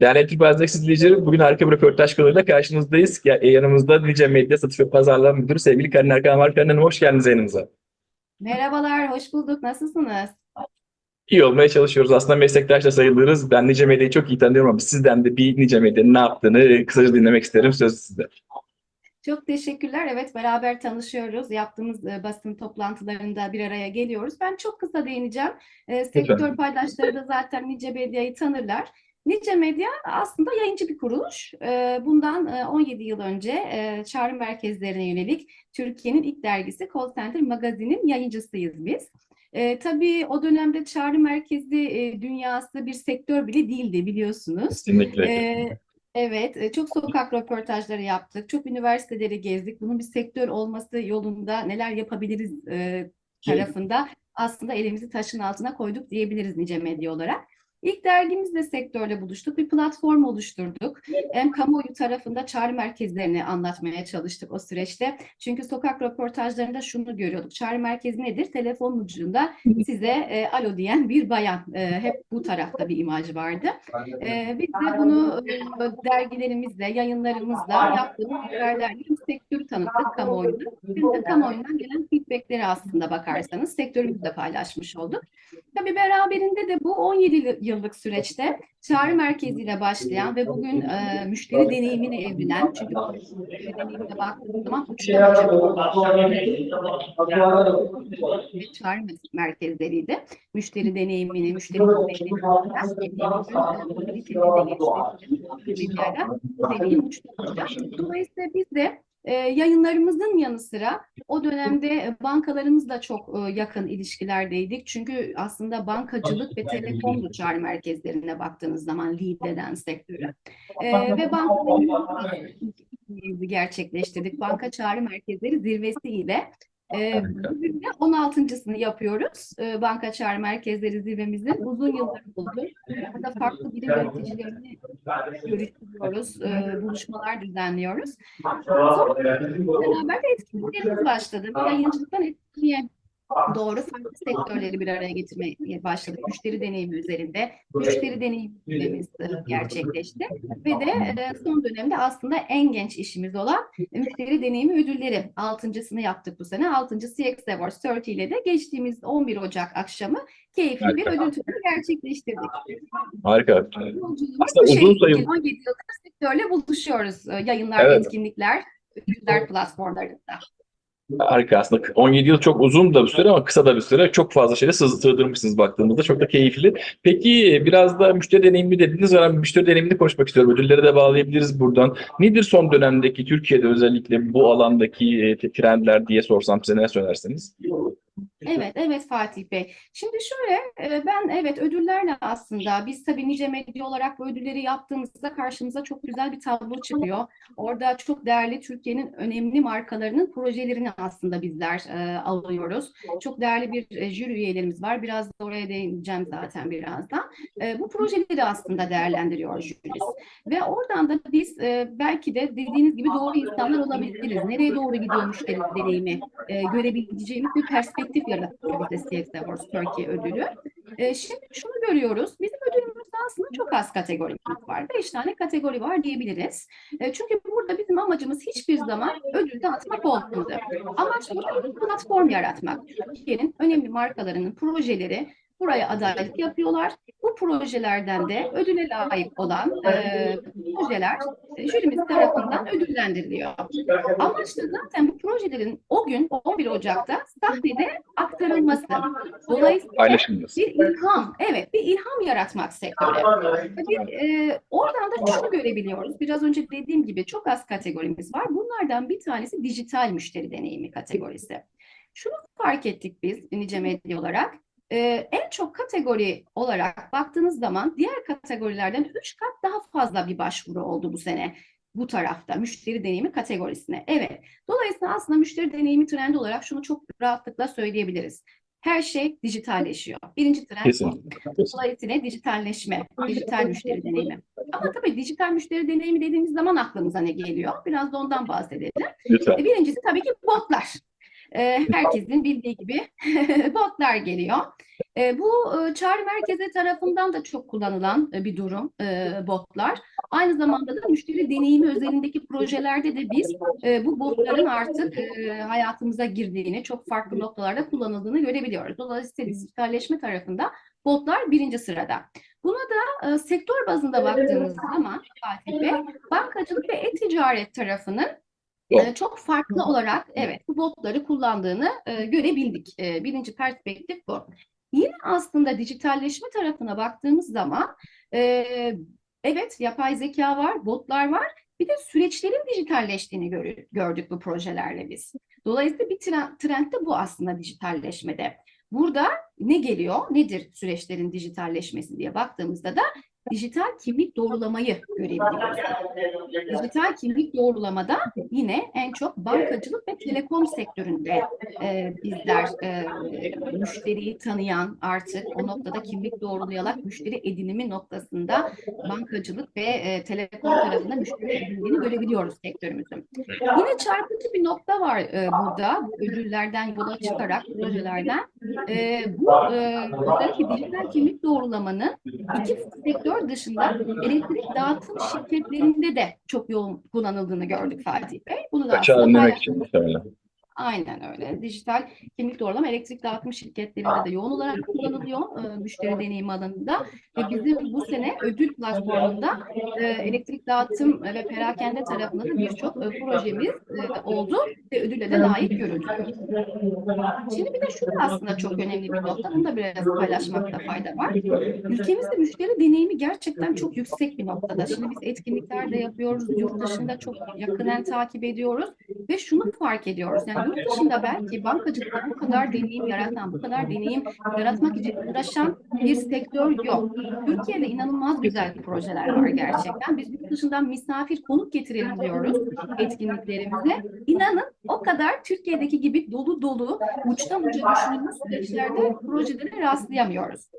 Değerli Enterprise'daki izleyicilerim, bugün harika bir röportaj konuyla karşınızdayız. Ya, e, yanımızda Nice Medya Satış ve Pazarlama Müdürü sevgili Karin Erkan var. Karin Hanım hoş geldiniz yayınımıza. Merhabalar, hoş bulduk. Nasılsınız? İyi olmaya çalışıyoruz. Aslında meslektaş da sayılırız. Ben Nice Medya'yı çok iyi tanıyorum ama sizden de bir Nice Medya'nın ne yaptığını kısaca dinlemek isterim. Söz sizde. Çok teşekkürler. Evet, beraber tanışıyoruz. Yaptığımız e, basın toplantılarında bir araya geliyoruz. Ben çok kısa değineceğim. E, sektör paydaşları da zaten Nice Medya'yı tanırlar. Nice Medya aslında yayıncı bir kuruluş. E, bundan e, 17 yıl önce e, çağrı merkezlerine yönelik Türkiye'nin ilk dergisi Call Center Magazin'in yayıncısıyız biz. E, tabii o dönemde çağrı merkezi e, dünyası bir sektör bile değildi biliyorsunuz. Kesinlikle. Ee, evet, e, çok sokak röportajları yaptık, çok üniversiteleri gezdik. Bunun bir sektör olması yolunda neler yapabiliriz e, tarafında aslında elimizi taşın altına koyduk diyebiliriz Nice Medya olarak. İlk dergimizle sektörle buluştuk, bir platform oluşturduk. Hem kamuoyu tarafında çağrı merkezlerini anlatmaya çalıştık o süreçte. Çünkü sokak röportajlarında şunu görüyorduk. Çağrı merkezi nedir? Telefon ucunda size e, alo diyen bir bayan. E, hep bu tarafta bir imaj vardı. Ee, biz de bunu e, dergilerimizle, yayınlarımızla yaptığımız haberlerle hem sektörü tanıttık kamuoyuna hem de kamuoyundan gelen feedbackleri aslında bakarsanız sektörümüzde paylaşmış olduk. Tabii beraberinde de bu 17 yıllık süreçte çağrı merkeziyle başlayan ve bugün e, müşteri deneyimine evrilen çünkü müşteri deneyimine baktığımız zaman uçtan uca çağrı merkezleriydi. Müşteri deneyimini, müşteri deneyimini Dolayısıyla biz de e, yayınlarımızın yanı sıra o dönemde e, bankalarımızla çok e, yakın ilişkilerdeydik. Çünkü aslında bankacılık ve telekom çağrı merkezlerine baktığınız zaman lead eden sektörü. E, ve bankalarımızı gerçekleştirdik. Banka çağrı merkezleri zirvesiyle ee, bugün de 16.sını yapıyoruz. Ee, Banka Çağrı Merkezleri zirvemizin uzun yıllar oldu. Burada farklı bilim yöneticilerini görüştürüyoruz, e, buluşmalar düzenliyoruz. Sonra beraber de etkinliklerimiz başladı. Yayıncılıktan etkinliğe doğru farklı sektörleri bir araya getirmeye başladık. Müşteri deneyimi üzerinde. Müşteri deneyimimiz gerçekleşti. Ve de e, son dönemde aslında en genç işimiz olan müşteri deneyimi ödülleri. Altıncısını yaptık bu sene. Altıncı CX Awards 30 ile de geçtiğimiz 11 Ocak akşamı keyifli bir ödül töreni gerçekleştirdik. Harika. Aslında bu uzun sayım- 17 yıldır sektörle buluşuyoruz. E, Yayınlar, Evet. etkinlikler, ödüller platformlarında. Harika aslında. 17 yıl çok uzun da bir süre ama kısa da bir süre. Çok fazla şeyle sığ- sığdırmışsınız baktığımızda. Çok da keyifli. Peki biraz da müşteri deneyimi dediniz. Ben müşteri deneyimini konuşmak istiyorum. Ödülleri de bağlayabiliriz buradan. Nedir son dönemdeki Türkiye'de özellikle bu alandaki e, trendler diye sorsam size ne söylersiniz? Evet, evet Fatih Bey. Şimdi şöyle, e, ben evet ödüllerle aslında biz tabii Nice Medya olarak bu ödülleri yaptığımızda karşımıza çok güzel bir tablo çıkıyor. Orada çok değerli Türkiye'nin önemli markalarının projelerini aslında bizler e, alıyoruz. Çok değerli bir e, jüri üyelerimiz var. Biraz da oraya değineceğim zaten birazdan. E, bu projeleri aslında değerlendiriyor jürimiz. Ve oradan da biz e, belki de dediğiniz gibi doğru insanlar olabiliriz. Nereye doğru gidiyor müşteri deneyimi e, görebileceğimiz bir perspektif bize CX Awards Turkey ödülü. E, şimdi şunu görüyoruz. Bizim ödülümüzde aslında çok az kategorimiz var. Beş tane kategori var diyebiliriz. E, çünkü burada bizim amacımız hiçbir zaman ödül dağıtmak olmadı. Amaç burada bir platform yaratmak. Türkiye'nin önemli markalarının projeleri buraya adaylık yapıyorlar. Bu projelerden de ödüle layık olan e, projeler e, jürimiz tarafından ödüllendiriliyor. Amaç da zaten bu projelerin o gün 11 Ocak'ta sahnede aktarılması. Dolayısıyla bir ilham, evet bir ilham yaratmak sektöre. Tabii e, oradan da şunu görebiliyoruz. Biraz önce dediğim gibi çok az kategorimiz var. Bunlardan bir tanesi dijital müşteri deneyimi kategorisi. Şunu fark ettik biz Nice Medya olarak. E, en çok kategori olarak baktığınız zaman diğer kategorilerden 3 kat daha fazla bir başvuru oldu bu sene bu tarafta müşteri deneyimi kategorisine. Evet. Dolayısıyla aslında müşteri deneyimi trendi olarak şunu çok rahatlıkla söyleyebiliriz. Her şey dijitalleşiyor. Birinci trend. Kesinlikle. Dolayısıyla dijitalleşme, dijital müşteri deneyimi. Ama tabii dijital müşteri deneyimi dediğimiz zaman aklımıza ne geliyor? Biraz da ondan bahsedelim. Lütfen. E, Birincisi tabii ki botlar. E, herkesin bildiği gibi botlar geliyor. E, bu e, çağrı merkezi tarafından da çok kullanılan e, bir durum e, botlar. Aynı zamanda da müşteri deneyimi özelindeki projelerde de biz bu botların artık hayatımıza girdiğini, çok farklı noktalarda kullanıldığını görebiliyoruz. Dolayısıyla dijitalleşme tarafında botlar birinci sırada. Buna da sektör bazında baktığımız zaman Fatih Bey, bankacılık ve e-ticaret tarafının e, çok farklı olarak evet bu botları kullandığını e, görebildik. E, birinci perspektif bu. Yine aslında dijitalleşme tarafına baktığımız zaman e, evet yapay zeka var, botlar var. Bir de süreçlerin dijitalleştiğini görü- gördük bu projelerle biz. Dolayısıyla bir tren- trend de bu aslında dijitalleşmede. Burada ne geliyor, nedir süreçlerin dijitalleşmesi diye baktığımızda da dijital kimlik doğrulamayı görebiliyoruz. Dijital kimlik doğrulamada yine en çok bankacılık ve telekom sektöründe e, bizler e, müşteriyi tanıyan artık o noktada kimlik doğrulayarak müşteri edinimi noktasında bankacılık ve e, telekom tarafında müşteri edindiğini görebiliyoruz sektörümüzün. Yine çarpıcı bir nokta var e, burada bu ödüllerden yola çıkarak projelerden. E, bu e, özellikle dijital kimlik doğrulamanın iki sektör dışında elektrik dağıtım şirketlerinde de çok yoğun kullanıldığını gördük Fatih Bey. Bunu da Kaçağı önlemek için muhtemelen. Aynen öyle. Dijital kimlik doğrulama elektrik dağıtım şirketlerinde de yoğun olarak kullanılıyor e, müşteri deneyimi alanında ve bizim bu sene ödül platformunda e, elektrik dağıtım ve perakende tarafında da birçok e, projemiz e, oldu ve ödülle de layık görüldü. Şimdi bir de şu da aslında çok önemli bir nokta. Bunu da biraz paylaşmakta fayda var. Ülkemizde müşteri deneyimi gerçekten çok yüksek bir noktada. Şimdi biz etkinlikler de yapıyoruz. Yurt dışında çok yakından takip ediyoruz ve şunu fark ediyoruz. Yani yurt dışında belki bankacılıkta bu kadar deneyim yaratan, bu kadar deneyim yaratmak için uğraşan bir sektör yok. Türkiye'de inanılmaz güzel projeler var gerçekten. Biz yurt dışından misafir konuk getirelim diyoruz etkinliklerimize. İnanın o kadar Türkiye'deki gibi dolu dolu uçtan uca düşünülmüş süreçlerde projelere rastlayamıyoruz.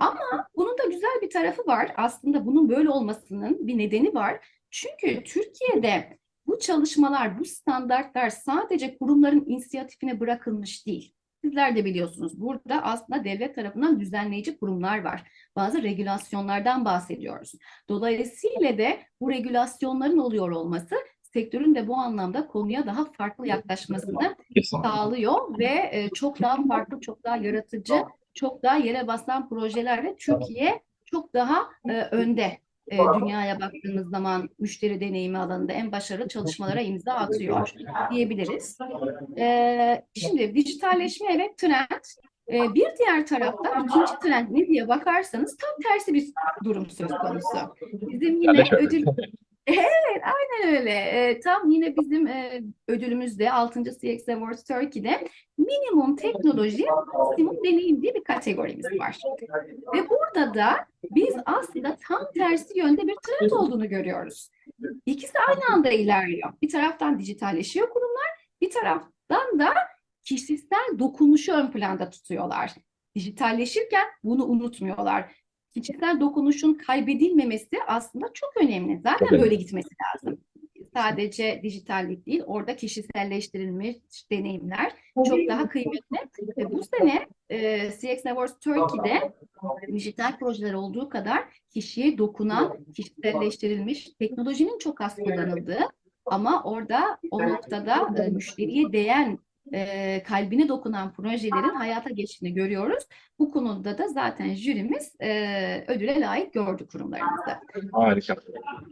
Ama bunun da güzel bir tarafı var. Aslında bunun böyle olmasının bir nedeni var. Çünkü Türkiye'de bu çalışmalar, bu standartlar sadece kurumların inisiyatifine bırakılmış değil. Sizler de biliyorsunuz burada aslında devlet tarafından düzenleyici kurumlar var. Bazı regülasyonlardan bahsediyoruz. Dolayısıyla de bu regülasyonların oluyor olması sektörün de bu anlamda konuya daha farklı yaklaşmasını sağlıyor ve e, çok daha farklı, çok daha yaratıcı, çok daha yere basan projelerle Türkiye çok daha e, önde. E, dünyaya baktığımız zaman müşteri deneyimi alanında en başarılı çalışmalara imza atıyor diyebiliriz. E, şimdi dijitalleşme evet trend. E, bir diğer tarafta ikinci trend ne diye bakarsanız tam tersi bir durum söz konusu. Bizim yine ödül Evet, aynen öyle. Ee, tam yine bizim e, ödülümüzde 6. CX Awards Turkey'de minimum teknoloji, maksimum deneyim diye bir kategorimiz var. Ve burada da biz aslında tam tersi yönde bir trend olduğunu görüyoruz. İkisi aynı anda ilerliyor. Bir taraftan dijitalleşiyor kurumlar, bir taraftan da kişisel dokunuşu ön planda tutuyorlar. Dijitalleşirken bunu unutmuyorlar. Kişisel dokunuşun kaybedilmemesi aslında çok önemli. Zaten Tabii. böyle gitmesi lazım. Sadece dijitallik değil, orada kişiselleştirilmiş deneyimler çok daha kıymetli. Ve bu sene e, CX Awards Turkey'de dijital projeler olduğu kadar kişiye dokunan, kişiselleştirilmiş teknolojinin çok az kullanıldığı ama orada o noktada e, müşteriye değen, e, kalbine dokunan projelerin hayata geçtiğini görüyoruz. Bu konuda da zaten jürimiz e, ödüle layık gördü kurumlarımızı. Harika.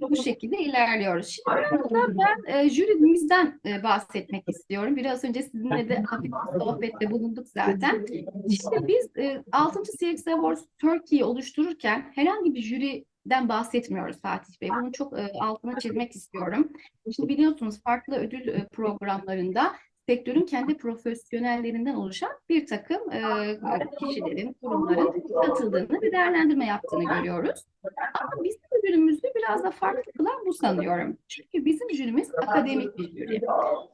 Bu şekilde ilerliyoruz. Şimdi burada ben e, jürimizden e, bahsetmek istiyorum. Biraz önce sizinle de hafif sohbette bulunduk zaten. İşte biz e, 6. CX Awards Turkey'yi oluştururken herhangi bir jüriden bahsetmiyoruz Fatih Bey. Bunu çok e, altına çizmek istiyorum. Şimdi biliyorsunuz farklı ödül e, programlarında sektörün kendi profesyonellerinden oluşan bir takım e, kişilerin, kurumların katıldığını ve değerlendirme yaptığını görüyoruz. Ama bizim ödülümüzü biraz da farklı kılan bu sanıyorum. Çünkü bizim jürimiz akademik bir jüri.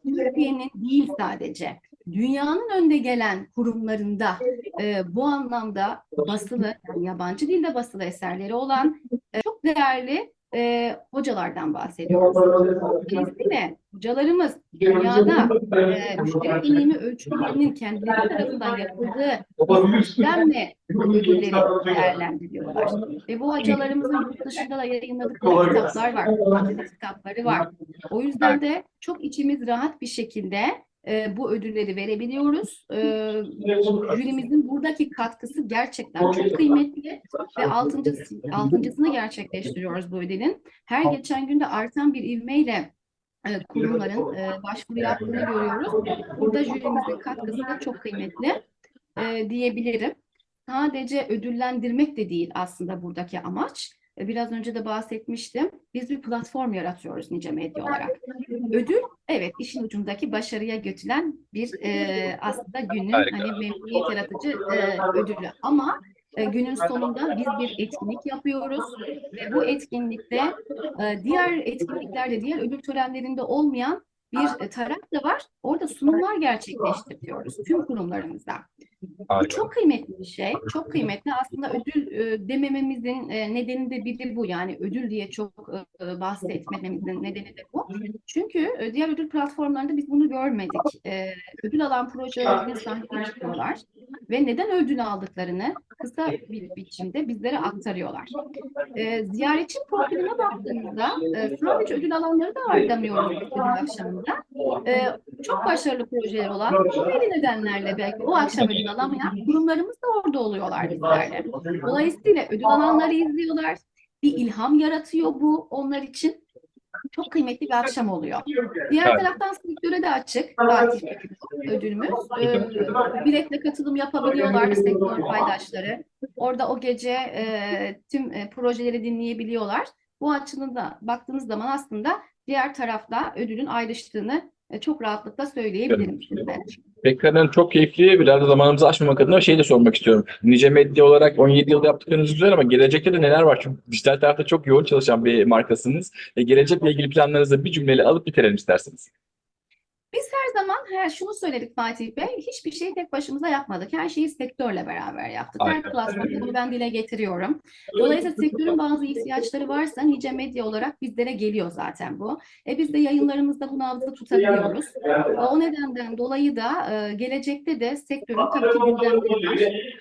Türkiye'nin değil sadece, dünyanın önde gelen kurumlarında e, bu anlamda basılı, yani yabancı dilde basılı eserleri olan e, çok değerli e, hocalardan bahsediyoruz. Dolayısıyla hocalarımız dünyada e, müşteri deneyimi ölçümlerinin kendileri tarafından yapıldığı sistemle ödülleri değerlendiriyorlar. Ve bu hocalarımızın yurt dışında da yayınladıkları kitaplar var, kitapları var. O yüzden de çok içimiz rahat bir şekilde e, bu ödülleri verebiliyoruz. E, jürimizin buradaki katkısı gerçekten çok kıymetli ve altıncısı, altıncısını gerçekleştiriyoruz bu ödülün. Her geçen günde artan bir ivmeyle e, kurumların e, başvuru yaptığını görüyoruz. Burada jürimizin katkısı da çok kıymetli e, diyebilirim. Sadece ödüllendirmek de değil aslında buradaki amaç. E, Biraz önce de bahsetmiştim. Biz bir platform yaratıyoruz Nice Medya olarak. Ödül, evet işin ucundaki başarıya götüren bir e, aslında günün Harika. hani memnuniyet yaratıcı e, ödülü. Ama e, günün sonunda biz bir etkinlik yapıyoruz ve bu etkinlikte e, diğer etkinliklerde, diğer ödül törenlerinde olmayan bir taraf da var. Orada sunumlar gerçekleştiriyoruz tüm kurumlarımızda. Bu Harika. çok kıymetli bir şey. Çok kıymetli. Aslında ödül e, demememizin e, nedeni de biri bu. Yani ödül diye çok e, bahsetmememizin nedeni de bu. Çünkü e, diğer ödül platformlarında biz bunu görmedik. E, ödül alan projelerin sahneye çıkıyorlar ve neden ödül aldıklarını kısa bir biçimde bizlere aktarıyorlar. E, ziyaretçi profiline baktığımızda e, sadece ödül alanları da aradamıyoruz ödül akşamında. E, çok başarılı projeler olan belli nedenlerle belki o akşam ödül alamayan kurumlarımız da orada oluyorlar bizlerle. Dolayısıyla ödül alanları izliyorlar. Bir ilham yaratıyor bu onlar için. Çok kıymetli bir akşam oluyor. Diğer Evet. taraftan sektöre de açık Fatih ödülümüz. Ee, biletle katılım yapabiliyorlar sektör paydaşları. Orada o gece e, tüm e, projeleri dinleyebiliyorlar. Bu açının da baktığınız zaman aslında diğer tarafta ödülün ayrıştığını çok rahatlıkla söyleyebilirim size. Ekranın çok keyifli. Biraz da zamanımızı aşmamak adına şey de sormak istiyorum. Nice Medya olarak 17 yılda yaptıklarınız güzel ama gelecekte de neler var? Çünkü dijital tarafta çok yoğun çalışan bir markasınız. E, gelecekle ilgili planlarınızı bir cümleyle alıp bitirelim isterseniz. Her zaman her şunu söyledik Fatih Bey, hiçbir şeyi tek başımıza yapmadık. Her şeyi sektörle beraber yaptık. Her Harika. platformda bunu ben dile getiriyorum. Dolayısıyla sektörün bazı ihtiyaçları varsa Nice Medya olarak bizlere geliyor zaten bu. E biz de yayınlarımızda bu nabzı tutabiliyoruz. E, O nedenden dolayı da e, gelecekte de sektörün tabii ki gündemleri var.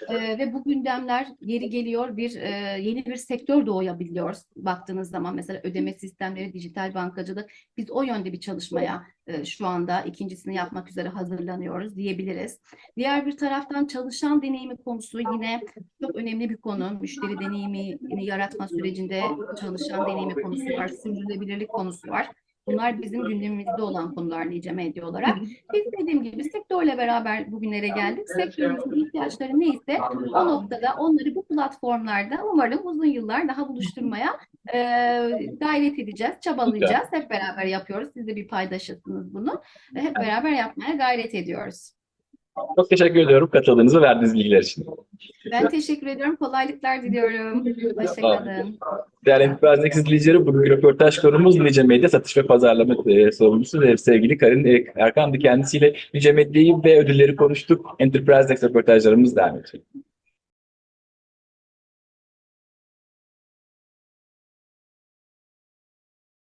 E, ve bu gündemler yeri geliyor bir e, yeni bir sektör doğabiliyor baktığınız zaman mesela ödeme sistemleri, dijital bankacılık biz o yönde bir çalışmaya şu anda ikincisini yapmak üzere hazırlanıyoruz diyebiliriz. Diğer bir taraftan çalışan deneyimi konusu yine çok önemli bir konu. Müşteri deneyimini yaratma sürecinde çalışan deneyimi konusu var, sürdürülebilirlik konusu var. Bunlar bizim gündemimizde olan konular Nice Medya olarak. Biz dediğim gibi sektörle beraber bugünlere geldik. Sektörümüzün ihtiyaçları neyse o noktada onları bu platformlarda umarım uzun yıllar daha buluşturmaya e, gayret edeceğiz, çabalayacağız. Hep beraber yapıyoruz. Siz de bir paydaşısınız bunu. Hep beraber yapmaya gayret ediyoruz. Çok teşekkür ediyorum katıldığınız ve verdiğiniz bilgiler için. Ben teşekkür ediyorum. Kolaylıklar diliyorum. Hoşçakalın. Değerli Enterprise izleyicileri, bugün röportaj konumuz Nice Medya Satış ve Pazarlama e, sorumlusu ve sevgili Karin e, Erkan'dı. Kendisiyle Nice Medya'yı ve ödülleri konuştuk. Enterprise Next röportajlarımız devam edecek.